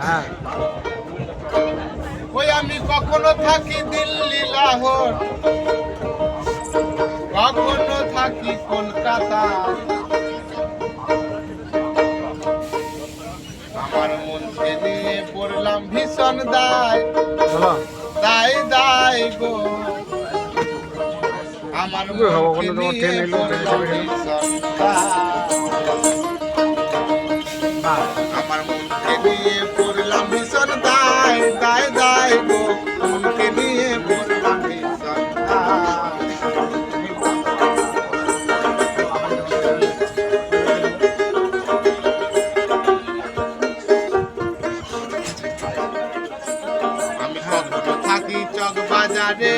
হ্যাঁ। ওই আমি কখনো থাকি দিল্লি লাহোর। কখনো থাকি কলকাতা। আমার মনকে নিয়ে পড়লাম ভীষণ দায়। দায় দায় গো। আমার মনকে নিয়ে পড়লাম ভীষণ কখনো চক বাজারে।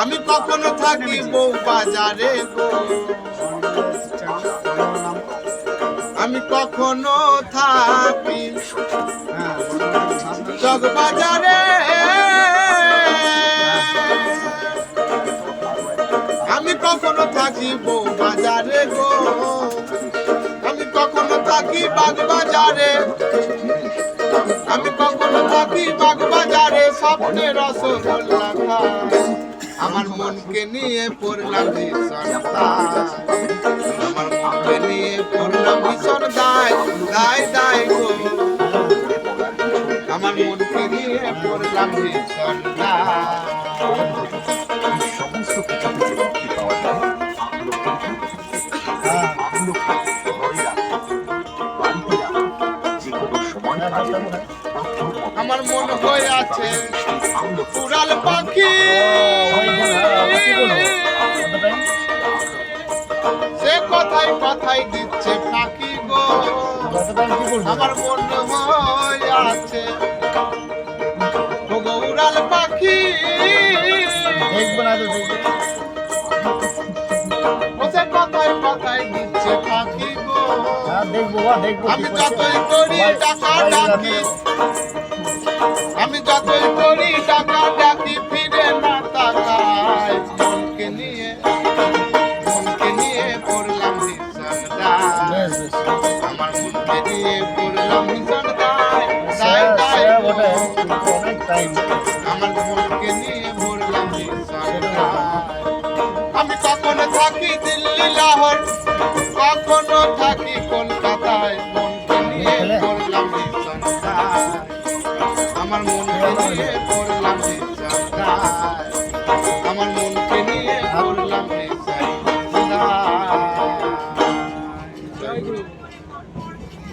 আমি কখনো থাকি বউ বাজারে আমি কখনো থাকি চক বাজারে। আমি কখনো থাকি বউ বাজারে গো। কখনো থাকি বাগ বাজারে। আমি কখনো থাকি বাগ বাজারে স্বপ্নে রসগোল্লা আমার মনকে নিয়ে পড়লাম আমার মনকে নিয়ে পড়লাম ভীষণ দায় দায় দায় গো। আমার মনকে নিয়ে পড়লাম ভীষণ দায়। আমার মন হয়ে আছে উড়াল পাখি। সে কথাই কথাই দিচ্ছে পাখি গো। আমার মন হয়ে আছে উড়াল পাখি। আমি যতই করি টাকা ডাকি। আমি যতই করি টাকা ডাকি ফিরে না তাকাই। মনকে নিয়ে মনকে নিয়ে পড়লাম আমার মনকে নিয়ে পড়লাম ভীষণ আমার কখনো থাকি কলকাতায় মনকে নিয়ে করলাম আমার মনকে নিয়ে করলাম। আমার মনকে